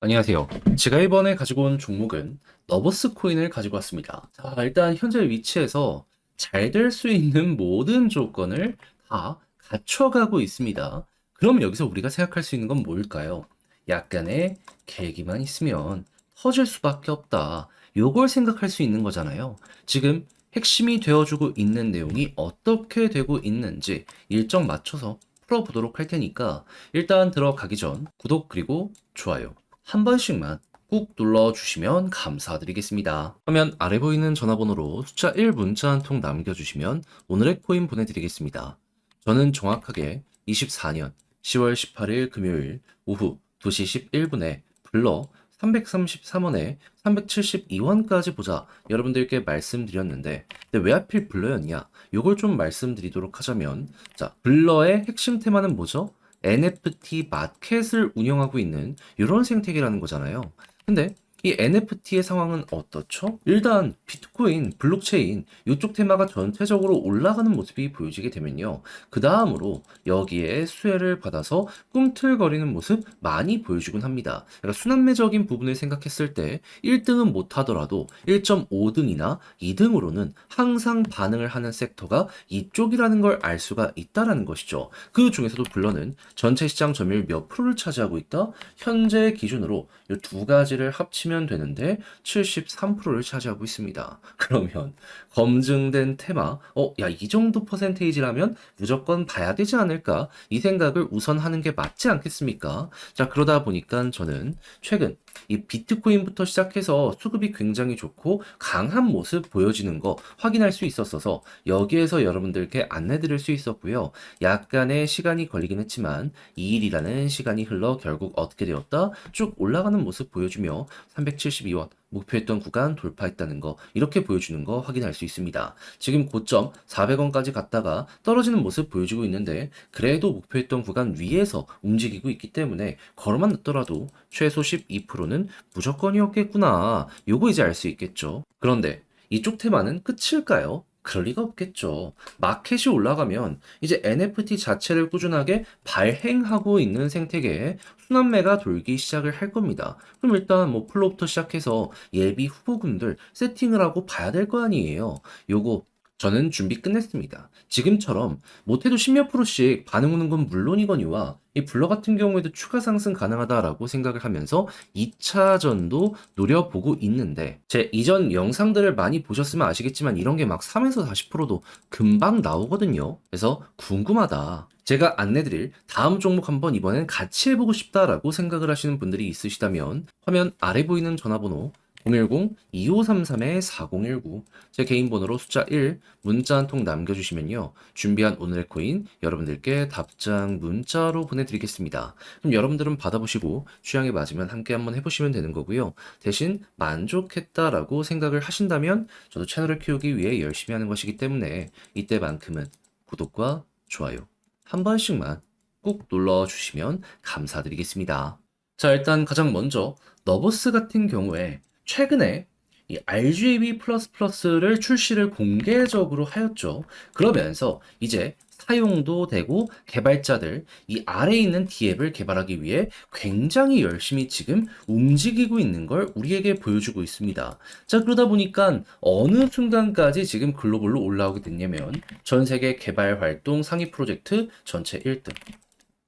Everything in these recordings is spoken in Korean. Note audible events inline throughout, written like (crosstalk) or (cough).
안녕하세요. 제가 이번에 가지고 온 종목은 너버스 코인을 가지고 왔습니다. 자, 일단 현재 위치에서 잘 될 수 있는 모든 조건을 다 갖춰가고 있습니다. 그럼 여기서 우리가 생각할 수 있는 건 뭘까요? 약간의 계기만 있으면 터질 수밖에 없다. 요걸 생각할 수 있는 거잖아요. 지금 핵심이 되어주고 있는 내용이 어떻게 되고 있는지 일정 맞춰서 풀어보도록 할 테니까 일단 들어가기 전 구독 그리고 좋아요 한 번씩만 꾹 눌러주시면 감사드리겠습니다. 화면 아래 보이는 전화번호로 숫자 1 문자 한 통 남겨주시면 오늘의 코인 보내드리겠습니다. 저는 정확하게 24년 10월 18일 금요일 오후 2시 11분에 불러 333원에 372원까지 보자 여러분들께 말씀드렸는데 근데 왜 하필 블러였냐 요걸 좀 말씀드리도록 하자면 자 블러의 핵심 테마는 뭐죠? NFT 마켓을 운영하고 있는 이런 생태계라는 거잖아요. 근데 이 NFT의 상황은 어떻죠? 일단 비트코인, 블록체인 이쪽 테마가 전체적으로 올라가는 모습이 보여지게 되면요. 그 다음으로 여기에 수혜를 받아서 꿈틀거리는 모습 많이 보여주곤 합니다. 그러니까 순환매적인 부분을 생각했을 때 1등은 못하더라도 1.5등이나 2등으로는 항상 반응을 하는 섹터가 이쪽이라는 걸 알 수가 있다라는 것이죠. 그 중에서도 블러는 전체 시장 점유율 몇 프로를 차지하고 있다? 현재 기준으로 이 두 가지를 합치 면 되는데 73%를 차지하고 있습니다. (laughs) 그러면 검증된 테마, 어, 야, 이 정도 퍼센테이지라면 무조건 봐야 되지 않을까? 이 생각을 우선 하는 게 맞지 않겠습니까? 자, 그러다 보니까 저는 최근 이 비트코인부터 시작해서 수급이 굉장히 좋고 강한 모습 보여지는 거 확인할 수 있었어서 여기에서 여러분들께 안내 드릴 수 있었고요. 약간의 시간이 걸리긴 했지만 2일이라는 시간이 흘러 결국 어떻게 되었다? 쭉 올라가는 모습 보여주며 372원 목표했던 구간 돌파했다는 거 이렇게 보여주는 거 확인할 수 있습니다. 지금 고점 400원까지 갔다가 떨어지는 모습 보여주고 있는데 그래도 목표했던 구간 위에서 움직이고 있기 때문에 걸어만 넣더라도 최소 12%는 무조건이었겠구나. 요거 이제 알 수 있겠죠. 그런데 이쪽 테마는 끝일까요? 그럴 리가 없겠죠. 마켓이 올라가면 이제 NFT 자체를 꾸준하게 발행하고 있는 생태계에 순환매가 돌기 시작을 할 겁니다. 그럼 일단 뭐 플로부터 시작해서 예비 후보군들 세팅을 하고 봐야 될 거 아니에요. 요거 저는 준비 끝냈습니다. 지금처럼 못해도 10몇 프로씩 반응 오는 건 물론이거니와 이 블러 같은 경우에도 추가 상승 가능하다라고 생각을 하면서 2차전도 노려보고 있는데 제 이전 영상들을 많이 보셨으면 아시겠지만 이런 게 막 3에서 40%도 금방 나오거든요. 그래서 궁금하다. 제가 안내드릴 다음 종목 한번 이번엔 같이 해보고 싶다라고 생각을 하시는 분들이 있으시다면 화면 아래 보이는 전화번호 010-2533-4019 제 개인 번호로 숫자 1 문자 한 통 남겨주시면요. 준비한 오늘의 코인 여러분들께 답장 문자로 보내드리겠습니다. 그럼 여러분들은 받아보시고 취향에 맞으면 함께 한번 해보시면 되는 거고요. 대신 만족했다라고 생각을 하신다면 저도 채널을 키우기 위해 열심히 하는 것이기 때문에 이때만큼은 구독과 좋아요 한 번씩만 꾹 눌러주시면 감사드리겠습니다. 자 일단 가장 먼저 너버스 같은 경우에 최근에 이 RGB++를 출시를 공개적으로 하였죠. 그러면서 이제 사용도 되고 개발자들 이 아래에 있는 D앱을 개발하기 위해 굉장히 열심히 지금 움직이고 있는 걸 우리에게 보여주고 있습니다. 자 그러다 보니까 어느 순간까지 지금 글로벌로 올라오게 됐냐면 전 세계 개발 활동 상위 프로젝트 전체 1등.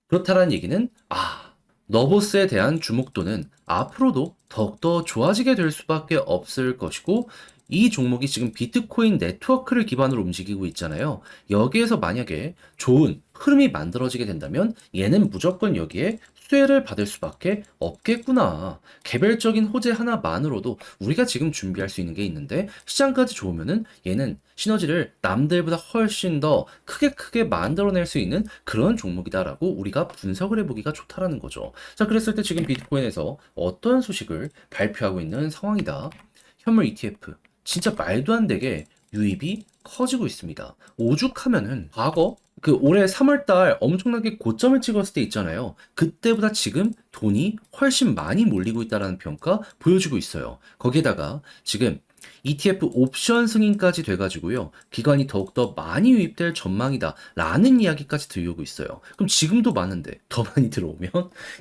그렇다는 얘기는 아 너보스에 대한 주목도는 앞으로도 더욱더 좋아지게 될 수밖에 없을 것이고 이 종목이 지금 비트코인 네트워크를 기반으로 움직이고 있잖아요. 여기에서 만약에 좋은 흐름이 만들어지게 된다면 얘는 무조건 여기에 수혜를 받을 수밖에 없겠구나. 개별적인 호재 하나만으로도 우리가 지금 준비할 수 있는 게 있는데 시장까지 좋으면은 얘는 시너지를 남들보다 훨씬 더 크게 크게 만들어낼 수 있는 그런 종목이다라고 우리가 분석을 해보기가 좋다라는 거죠. 자, 그랬을 때 지금 비트코인에서 어떤 소식을 발표하고 있는 상황이다. 현물 ETF. 진짜 말도 안 되게 유입이 커지고 있습니다. 오죽하면은 과거 그 올해 3월달 엄청나게 고점을 찍었을 때 있잖아요. 그때보다 지금 돈이 훨씬 많이 몰리고 있다라는 평가 보여주고 있어요. 거기에다가 지금 ETF 옵션 승인까지 돼가지고요. 기관이 더욱더 많이 유입될 전망이다. 라는 이야기까지 들려오고 있어요. 그럼 지금도 많은데 더 많이 (laughs) 들어오면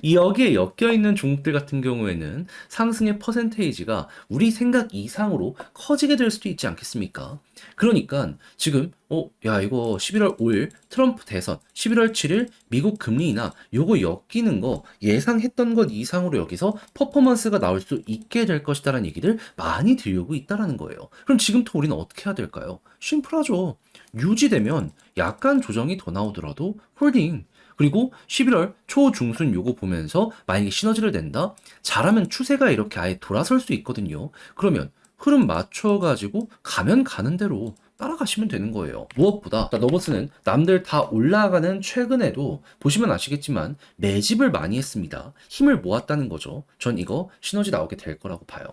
이 여기에 엮여있는 종목들 같은 경우에는 상승의 퍼센테이지가 우리 생각 이상으로 커지게 될 수도 있지 않겠습니까? 그러니까 지금 어, 야, 이거 11월 5일 트럼프 대선, 11월 7일 미국 금리 인하, 요거 엮이는 거 예상했던 것 이상으로 여기서 퍼포먼스가 나올 수 있게 될 것이다라는 얘기를 많이 들려오고 있다라는 거예요. 그럼 지금부터 우리는 어떻게 해야 될까요? 심플하죠. 유지되면 약간 조정이 더 나오더라도 홀딩. 그리고 11월 초 중순 요거 보면서 만약에 시너지를 낸다? 잘하면 추세가 이렇게 아예 돌아설 수 있거든요. 그러면 흐름 맞춰가지고 가면 가는 대로 따라가시면 되는 거예요. 무엇보다 자, 너버스는 남들 다 올라가는 최근에도 보시면 아시겠지만 매집을 많이 했습니다. 힘을 모았다는 거죠. 전 이거 시너지 나오게 될 거라고 봐요.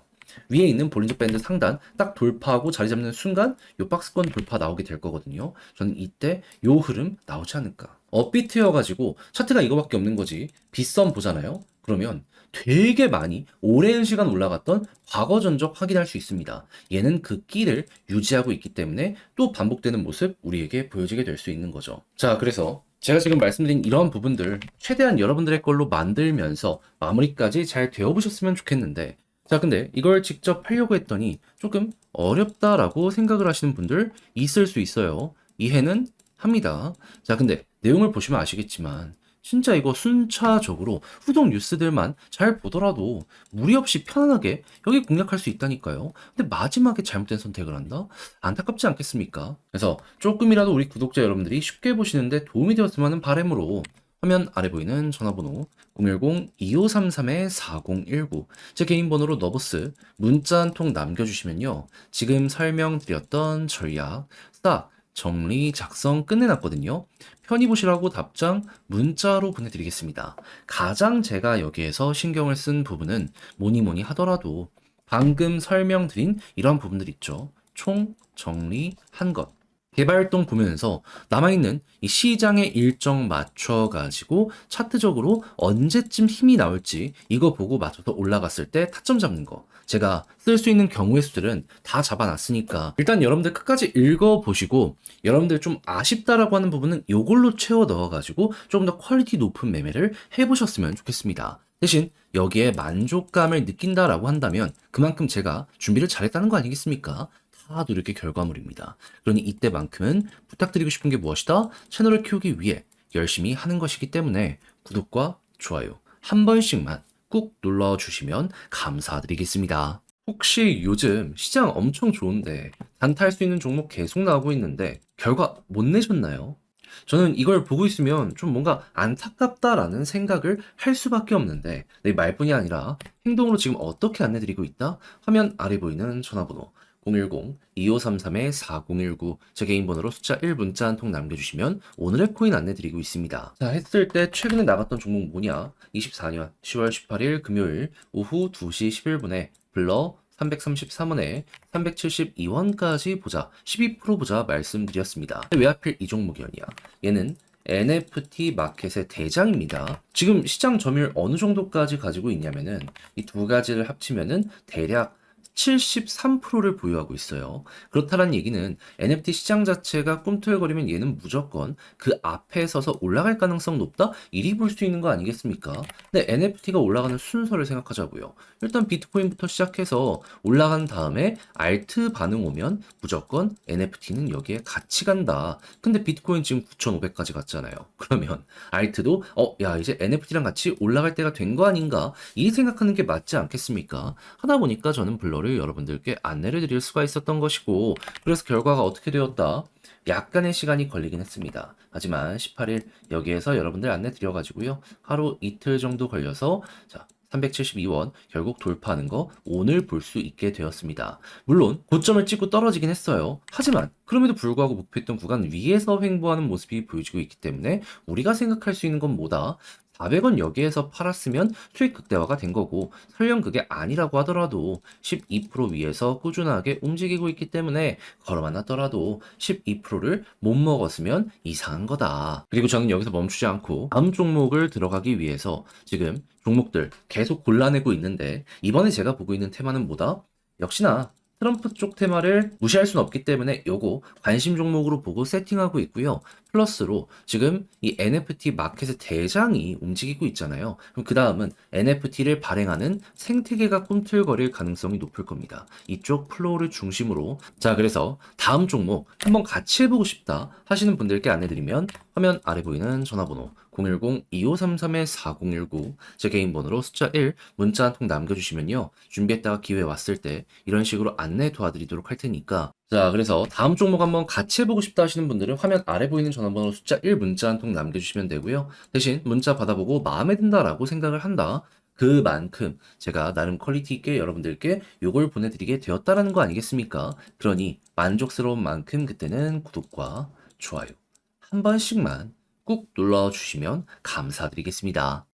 위에 있는 볼린저 밴드 상단 딱 돌파하고 자리 잡는 순간 요 박스권 돌파 나오게 될 거거든요. 저는 이때 요 흐름 나오지 않을까. 업비트여가지고 차트가 이거밖에 없는 거지. 빗썸 보잖아요. 그러면 되게 많이 오랜 시간 올라갔던 과거 전적 확인할 수 있습니다. 얘는 그 끼를 유지하고 있기 때문에 또 반복되는 모습 우리에게 보여지게 될 수 있는 거죠. 자, 그래서 제가 지금 말씀드린 이러한 부분들 최대한 여러분들의 걸로 만들면서 마무리까지 잘 되어보셨으면 좋겠는데 자, 근데 이걸 직접 하려고 했더니 조금 어렵다라고 생각을 하시는 분들 있을 수 있어요. 이해는 합니다. 자, 근데 내용을 보시면 아시겠지만 진짜 이거 순차적으로 후속 뉴스들만 잘 보더라도 무리 없이 편안하게 여기 공략할 수 있다니까요. 근데 마지막에 잘못된 선택을 한다? 안타깝지 않겠습니까? 그래서 조금이라도 우리 구독자 여러분들이 쉽게 보시는데 도움이 되었으면 하는 바람으로 화면 아래 보이는 전화번호 010-2533-4019 제 개인 번호로 너버스 문자 한 통 남겨주시면요. 지금 설명드렸던 전략 싹 정리 작성 끝내놨거든요. 편히 보시라고 답장 문자로 보내드리겠습니다. 가장 제가 여기에서 신경을 쓴 부분은 뭐니 뭐니 하더라도 방금 설명드린 이런 부분들 있죠. 총 정리한 것. 개발동 보면서 남아있는 이 시장의 일정 맞춰가지고 차트적으로 언제쯤 힘이 나올지 이거 보고 맞춰서 올라갔을 때 타점 잡는 거. 제가 쓸 수 있는 경우의 수들은 다 잡아놨으니까 일단 여러분들 끝까지 읽어보시고 여러분들 좀 아쉽다라고 하는 부분은 이걸로 채워 넣어가지고 조금 더 퀄리티 높은 매매를 해보셨으면 좋겠습니다. 대신 여기에 만족감을 느낀다라고 한다면 그만큼 제가 준비를 잘했다는 거 아니겠습니까? 다 노력의 결과물입니다. 그러니 이때만큼은 부탁드리고 싶은 게 무엇이다? 채널을 키우기 위해 열심히 하는 것이기 때문에 구독과 좋아요 한 번씩만 꾹 눌러주시면 감사드리겠습니다. 혹시 요즘 시장 엄청 좋은데 단타할 수 있는 종목 계속 나오고 있는데 결과 못 내셨나요? 저는 이걸 보고 있으면 좀 뭔가 안타깝다라는 생각을 할 수밖에 없는데 내 말뿐이 아니라 행동으로 지금 어떻게 안내드리고 있다? 화면 아래 보이는 전화번호 010-2533-4019 제 개인 번호로 숫자 1 문자 한 통 남겨주시면 오늘의 코인 안내드리고 있습니다. 자 했을 때 최근에 나갔던 종목 뭐냐? 24년 10월 18일 금요일 오후 2시 11분에 블러 333원에 372원까지 보자 12% 보자 말씀드렸습니다. 왜 하필 이 종목이었냐? 얘는 NFT 마켓의 대장입니다. 지금 시장 점유율 어느 정도까지 가지고 있냐면은 이 두 가지를 합치면은 대략 73%를 보유하고 있어요. 그렇다는 얘기는 NFT 시장 자체가 꿈틀거리면 얘는 무조건 그 앞에 서서 올라갈 가능성 높다? 이리 볼 수 있는 거 아니겠습니까? 근데 NFT가 올라가는 순서를 생각하자고요. 일단 비트코인부터 시작해서 올라간 다음에 알트 반응 오면 무조건 NFT는 여기에 같이 간다. 근데 비트코인 지금 9,500까지 갔잖아요. (laughs) 그러면 알트도 어, 야, 이제 NFT랑 같이 올라갈 때가 된 거 아닌가? 이 생각하는 게 맞지 않겠습니까? 하다 보니까 저는 블러를 여러분들께 안내를 드릴 수가 있었던 것이고 그래서 결과가 어떻게 되었다? 약간의 시간이 걸리긴 했습니다. 하지만 18일 여기에서 여러분들 안내 드려가지고요. 하루 이틀 정도 걸려서 자 372원 결국 돌파하는 거 오늘 볼 수 있게 되었습니다. 물론 고점을 찍고 떨어지긴 했어요. 하지만 그럼에도 불구하고 목표했던 구간 위에서 횡보하는 모습이 보여지고 있기 때문에 우리가 생각할 수 있는 건 뭐다? 400원 여기에서 팔았으면 수익 극대화가 된 거고 설령 그게 아니라고 하더라도 12% 위에서 꾸준하게 움직이고 있기 때문에 걸어만 놨더라도 12%를 못 먹었으면 이상한 거다. 그리고 저는 여기서 멈추지 않고 다음 종목을 들어가기 위해서 지금 종목들 계속 골라내고 있는데 이번에 제가 보고 있는 테마는 뭐다? 역시나 트럼프 쪽 테마를 무시할 수는 없기 때문에 요거 관심 종목으로 보고 세팅하고 있고요. 플러스로 지금 이 NFT 마켓의 대장이 움직이고 있잖아요. 그럼 그 다음은 NFT를 발행하는 생태계가 꿈틀거릴 가능성이 높을 겁니다. 이쪽 플로우를 중심으로. 자, 그래서 다음 종목 한번 같이 해보고 싶다 하시는 분들께 안내드리면 화면 아래 보이는 전화번호 010-2533-4019 제 개인 번호로 숫자 1 문자 한 통 남겨주시면요. 준비했다가 기회 왔을 때 이런 식으로 안내 도와드리도록 할 테니까 자, 그래서 다음 종목 한번 같이 해보고 싶다 하시는 분들은 화면 아래 보이는 전화번호 숫자 1 문자 한 통 남겨주시면 되고요. 대신 문자 받아보고 마음에 든다라고 생각을 한다. 그만큼 제가 나름 퀄리티 있게 여러분들께 요걸 보내드리게 되었다라는 거 아니겠습니까? 그러니 만족스러운 만큼 그때는 구독과 좋아요 한 번씩만 꾹 눌러주시면 감사드리겠습니다.